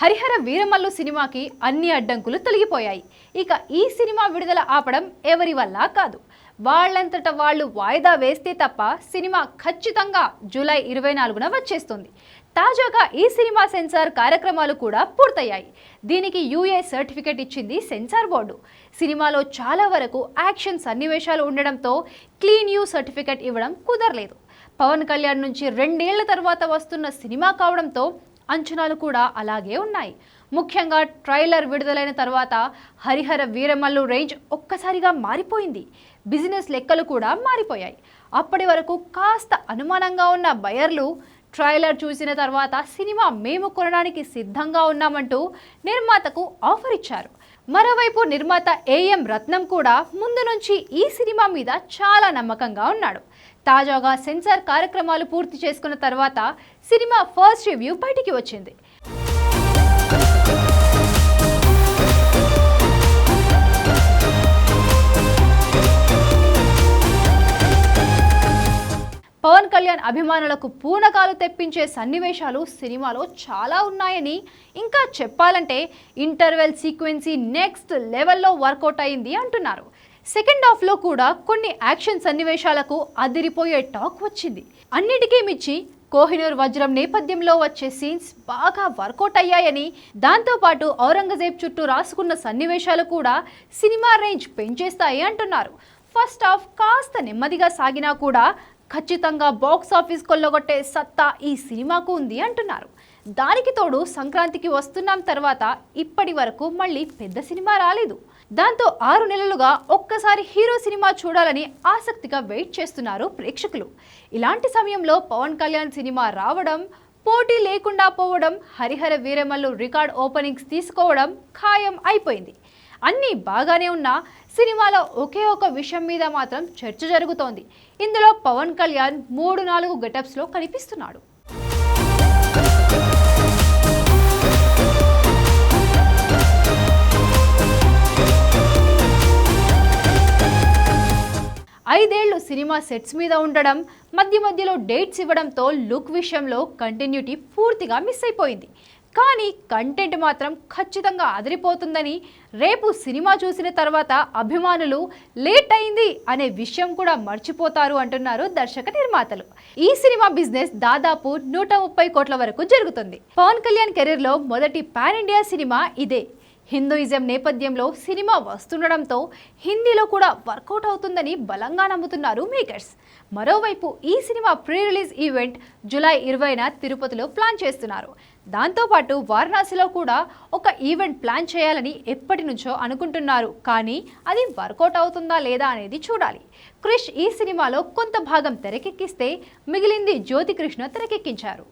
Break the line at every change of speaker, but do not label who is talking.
హరిహర వీరమల్లు సినిమాకి అన్ని అడ్డంకులు తొలగిపోయాయి. ఇక ఈ సినిమా విడుదల ఆపడం ఎవరి వల్ల కాదు. వాళ్ళంతట వాళ్ళు వాయిదా వేస్తే తప్ప సినిమా ఖచ్చితంగా జూలై ఇరవై నాలుగున వచ్చేస్తుంది. తాజాగా ఈ సినిమా సెన్సార్ కార్యక్రమాలు కూడా పూర్తయ్యాయి. దీనికి యూఏ సర్టిఫికెట్ ఇచ్చింది సెన్సార్ బోర్డు. సినిమాలో చాలా వరకు యాక్షన్ సన్నివేశాలు ఉండడంతో క్లీన్ యూ సర్టిఫికెట్ ఇవ్వడం కుదరలేదు. పవన్ కళ్యాణ్ నుంచి రెండేళ్ళ తర్వాత వస్తున్న సినిమా కావడంతో అంచనాలు కూడా అలాగే ఉన్నాయి. ముఖ్యంగా ట్రైలర్ విడుదలైన తర్వాత హరిహర వీరమల్లు రేంజ్ ఒక్కసారిగా మారిపోయింది. బిజినెస్ లెక్కలు కూడా మారిపోయాయి. అప్పటి వరకు కాస్త అనుమానంగా ఉన్న బయర్లు ట్రైలర్ చూసిన తర్వాత సినిమా మేము కొనడానికి సిద్ధంగా ఉన్నామంటూ నిర్మాతకు ఆఫర్ ఇచ్చారు. మరోవైపు నిర్మాత ఏఎం రత్నం కూడా ముందు నుంచి ఈ సినిమా మీద చాలా నమ్మకంగా ఉన్నాడు. తాజాగా సెన్సార్ కార్యక్రమాలు పూర్తి చేసుకున్న తర్వాత సినిమా ఫస్ట్ రివ్యూ బయటికి వచ్చింది. పవన్ కళ్యాణ్ అభిమానులకు పూనకాలు తెప్పించే సన్నివేశాలు సినిమాలో చాలా ఉన్నాయని. ఇంకా చెప్పాలంటే ఇంటర్వెల్ సీక్వెన్సీ నెక్స్ట్ లెవెల్లో వర్కౌట్ అయింది అంటున్నారు. సెకండ్ హాఫ్లో కూడా కొన్ని యాక్షన్ సన్నివేశాలకు అదిరిపోయే టాక్ వచ్చింది. అన్నిటికీ మించి కోహినూర్ వజ్రం నేపథ్యంలో వచ్చే సీన్స్ బాగా వర్కౌట్ అయ్యాయని. దాంతోపాటు ఔరంగజేబ్ చుట్టూ రాసుకున్న సన్నివేశాలు కూడా సినిమా రేంజ్ పెంచేస్తాయి అంటున్నారు. ఫస్ట్ హాఫ్ కాస్త నెమ్మదిగా సాగినా కూడా ఖచ్చితంగా బాక్స్ ఆఫీస్ కొల్లగొట్టే సత్తా ఈ సినిమాకు ఉంది అంటున్నారు. దానికి తోడు సంక్రాంతికి వస్తున్నాం తర్వాత ఇప్పటి వరకు మళ్ళీ పెద్ద సినిమా రాలేదు. దాంతో ఆరు నెలలుగా ఒక్కసారి హీరో సినిమా చూడాలని ఆసక్తిగా వెయిట్ చేస్తున్నారు ప్రేక్షకులు. ఇలాంటి సమయంలో పవన్ కళ్యాణ్ సినిమా రావడం పోటీ లేకుండా పోవడం హరిహర వీరమల్లు రికార్డ్ ఓపెనింగ్స్ తీసుకోవడం ఖాయం అయిపోయింది. అన్నీ బాగానే ఉన్నా సినిమాలో ఒకే ఒక విషయం మీద మాత్రం చర్చ జరుగుతోంది. ఇందులో పవన్ కళ్యాణ్ మూడు నాలుగు గెటప్స్లో కనిపిస్తున్నాడు. ఐదేళ్ళు సినిమా సెట్స్ మీద ఉండడం మధ్య మధ్యలో డేట్స్ ఇవ్వడంతో లుక్ విషయంలో కంటిన్యూటీ పూర్తిగా మిస్ అయిపోయింది. కానీ కంటెంట్ మాత్రం ఖచ్చితంగా అదిరిపోతుందని రేపు సినిమా చూసిన తర్వాత అభిమానులు లేట్ అయింది అనే విషయం కూడా మర్చిపోతారు అంటున్నారు దర్శక నిర్మాతలు. ఈ సినిమా బిజినెస్ దాదాపు నూట ముప్పై కోట్ల వరకు జరుగుతుంది. పవన్ కళ్యాణ్ కెరీర్లో మొదటి పాన్ ఇండియా సినిమా ఇదే. హిందూయిజం నేపథ్యంలో సినిమా వస్తుండడంతో హిందీలో కూడా వర్కౌట్ అవుతుందని బలంగా నమ్ముతున్నారు మేకర్స్. మరోవైపు ఈ cinema pre release event July ఇరవైన తిరుపతిలో ప్లాన్ చేస్తున్నారు. దాంతోపాటు వారణాసిలో కూడా ఒక ఈవెంట్ ప్లాన్ చేయాలని ఎప్పటి నుంచో అనుకుంటున్నారు. కానీ అది వర్కౌట్ అవుతుందా లేదా అనేది చూడాలి. క్రిష్ ఈ సినిమాలో కొంత భాగం తెరకెక్కిస్తే మిగిలింది జ్యోతి కృష్ణ తెరకెక్కించారు.